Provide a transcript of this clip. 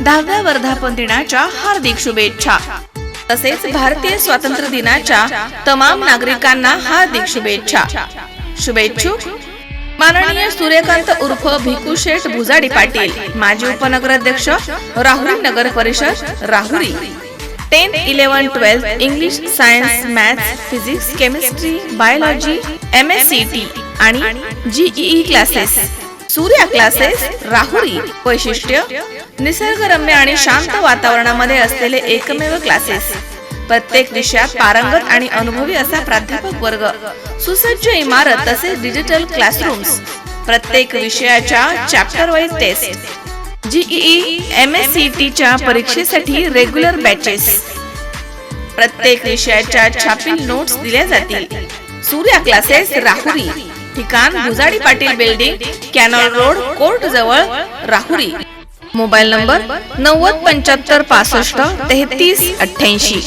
दहाव्या वर्धापन दिनाच्या हार्दिक शुभेच्छा. तसेच भारतीय स्वातंत्र्य दिनाच्या तमाम नागरिकांना हार्दिक शुभेच्छा. शुभेच्छुक माननीय सूर्यकांत उर्फ भिकू शेठ भुजाडी पाटील माजी उपनगराध्यक्ष राहुरी नगर परिषद Rahuri. Tenth eleven twelfth English science maths physics chemistry biology M S C T आणि JEE classes Surya classes Rahuri वैशिष्ट्य निसर्गरम्य आणि शांत वातावरणामध्ये असलेले एकमेव क्लासेस प्रत्येक विषयात पारंगत आणि अनुभवी असा प्राध्यापक वर्ग. सुसज्ज इमारत तसेच डिजिटल क्लासरूम्स प्रत्येक विषयाच्या chapter wise test JEE M S C टीच्या परीक्षेसाठी रेग्युलर बॅचेस प्रत्येक विषयाच्या छापील नोट्स दिल्या जातील. सूर्या क्लासेस राहुरी. ठिकाण Bhujadi Patil building canal road court जवळ राहुरी. मोबाईल नंबर नव्वद पंच्याहत्तर पासष्ट तेहतीस अठ्ठ्याऐंशी.